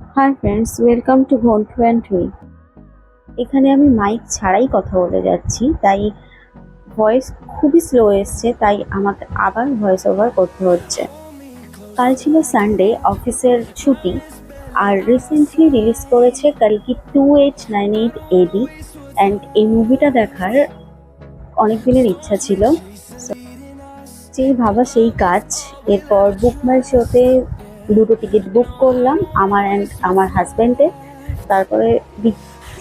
Hi friends welcome to Ghantu and হুই এখানে আমি mic ছাড়াই কথা বলে যাচ্ছি, তাই ভয়েস খুবই স্লো এসছে, তাই আমাকে আবার ভয়েস ওভার করতে হচ্ছে। কাল ছিল সানডে অফিসের ছুটি, আর রিসেন্টলি রিলিজ করেছে কালকি two eight nine eight AD and এই মুভিটা দেখার অনেক দিনের ইচ্ছা ছিল। যেই ভাবা সেই কাজ, এরপর বুক মাই শোতে দুটো টিকিট বুক করলাম, আমার অ্যান্ড আমার হাজব্যান্ডের তারপরে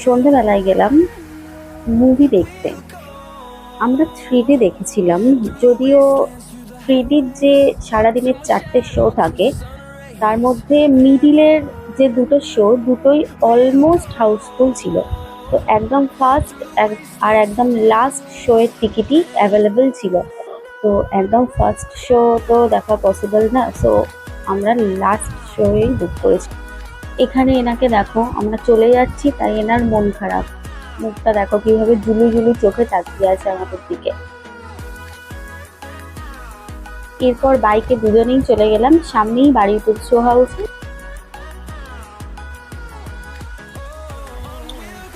সন্ধেবেলায় গেলাম মুভি দেখতে। আমরা থ্রি ডি দেখেছিলাম, যদিও থ্রি ডির যে সারাদিনের চারটে শো থাকে, তার মধ্যে মিডিলের যে দুটো শো দুটোই অলমোস্ট হাউসফুল ছিল। তো একদম ফার্স্ট আর একদম লাস্ট শোয়ের টিকিটই অ্যাভেলেবেল ছিল। তো একদম ফার্স্ট শো তো দেখা পসিবল না। সো আমরা লাস্ট শোয়েই বুক করেছি। এখানে এনাকে দেখো, আমরা চলে যাচ্ছি, তাই এনার মন খারাপ। মুখটা দেখো কীভাবে জুলু জুলু চোখে তাকিয়ে আছে আমাদের দিকে। এরপর বাইকে দুজনেই চলে গেলাম, সামনেই বাড়ির শো হাউসে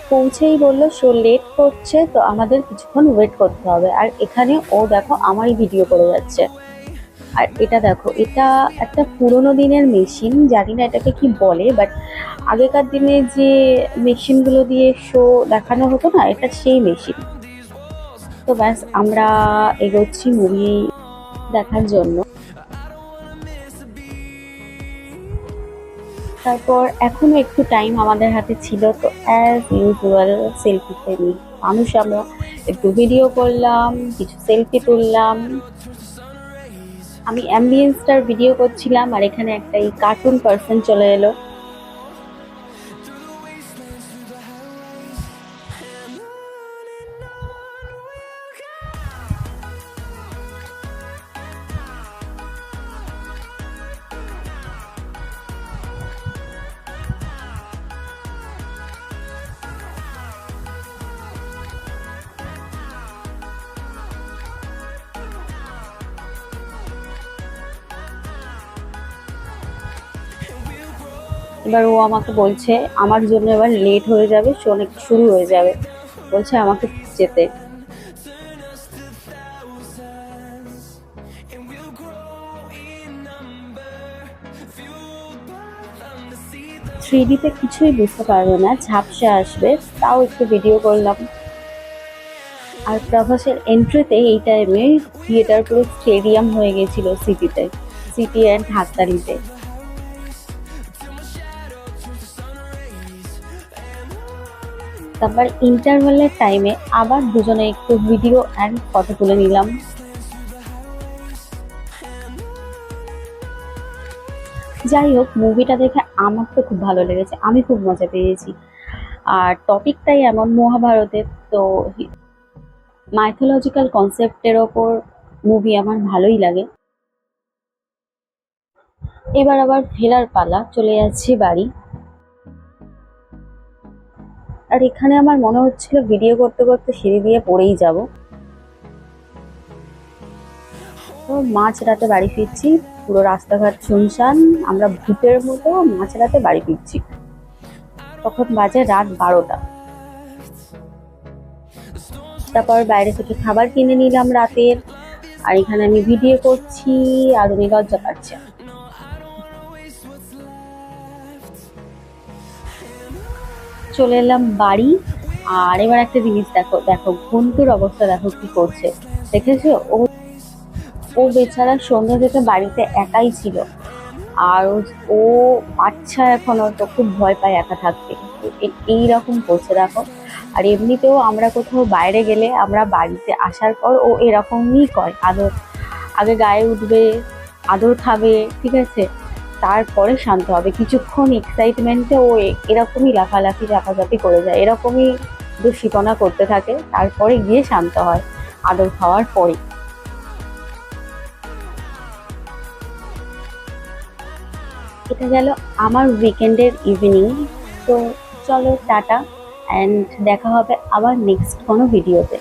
পৌঁছেই বলল, শো লেট করছে, তো আমাদের কিছুক্ষণ ওয়েট করতে হবে। আর এখানে ও দেখো, আমারই ভিডিও করে যাচ্ছে। আর এটা দেখো, এটা একটা পুরোনো দিনের মেশিন, জানি না এটাকে কি বলে বাট আগেকার দিনে যে মেশিনগুলো দিয়ে শো দেখানো হতো না, এটা সেই মেশিন। তো ব্যাস, আমরা এগোচ্ছি মুভি দেখার জন্য। তারপর এখনও একটু টাইম আমাদের হাতে ছিল, তো অ্যাজ ইউজুয়াল সেলফিতে মানুষ আমরা একটু ভিডিও করলাম, কিছু সেলফি তুললাম। আমি অ্যাম্বিয়েন্সটার ভিডিও করছিলাম আর এখানে একটা এই কার্টুন পার্সন চলে এলো। এবার ও আমাকে বলছে, আমার জন্য এবার লেট হয়ে যাবে শো নাকি শুরু হয়ে যাবে। বলছে, আমাকে যেতে। থ্রি ডিতে কিছুই বুঝতে পারবে না, ঝাপসা আসবে, তাও একটু ভিডিও করলাম। আর প্রভাসের এন্ট্রিতে এই টাইমে থিয়েটার পুরো স্টেডিয়াম হয়ে গেছিল সিটিতে সিটি অ্যান্ড হাততালিতে। তারপর ইন্টারভেলের টাইমে আবার দুজনে একটু ভিডিও অ্যান্ড ফটো তুলে নিলাম। যাই হোক মুভিটা দেখে আমার তো খুব ভালো লেগেছে, আমি খুব মজা পেয়েছি। আর টপিকটাই এমন, মহাভারতের, তো মাইথোলজিক্যাল কনসেপ্টের ওপর মুভি আমার ভালোই লাগে। এবার আবার ফেরার পালা, চলে যাচ্ছি বাড়ি। আর এখানে আমার মনে হচ্ছিল ভিডিও করতে করতে সিঁড়ি দিয়ে পড়েই যাব। তো মাঝ রাতে বাড়ি ফিরছি, পুরো রাস্তাঘাট শুনশান, আমরা ভূতের মতো মাঝ রাতে বাড়ি ফিরছি। তখন বাজে রাত বারোটা। তারপর বাইরে থেকে খাবার কিনে নিলাম রাতের, আর এখানে আমি ভিডিও করছি, আর উনি লজ্জা পাচ্ছে। চলে এলাম বাড়ি। আর এবার একটা জিনিস দেখো দেখো, ঘন্টুর অবস্থা দেখো কি করছে। দেখেছ? ও ও বেচারা সন্ধ্যা থেকে বাড়িতে একাই ছিল। আর ও- বাচ্চা এখনও, তো খুব ভয় পায় একা থাকতে। এইরকম করছে দেখো। আর এমনিতেও আমরা কোথাও বাইরে গেলে আমরা বাড়িতে আসার পর ও এরকমই করে। আদর, আগে গায়ে উঠবে, আদর খাবে, ঠিক আছে? তারপরে শান্ত হবে। কিছুক্ষণ এক্সাইটমেন্টে ও এরকমই লাফালাফি লাফালাফি করে যায়। এরকমই দুশিপনা করতে থাকে। তারপরে গিয়ে শান্ত হয়, আদর খাওয়ার পরে এটা গেল আমার উইকেন্ডের ইভিনিং তো চলো টাটা অ্যান্ড দেখা হবে আবার নেক্সট কোনো ভিডিওতে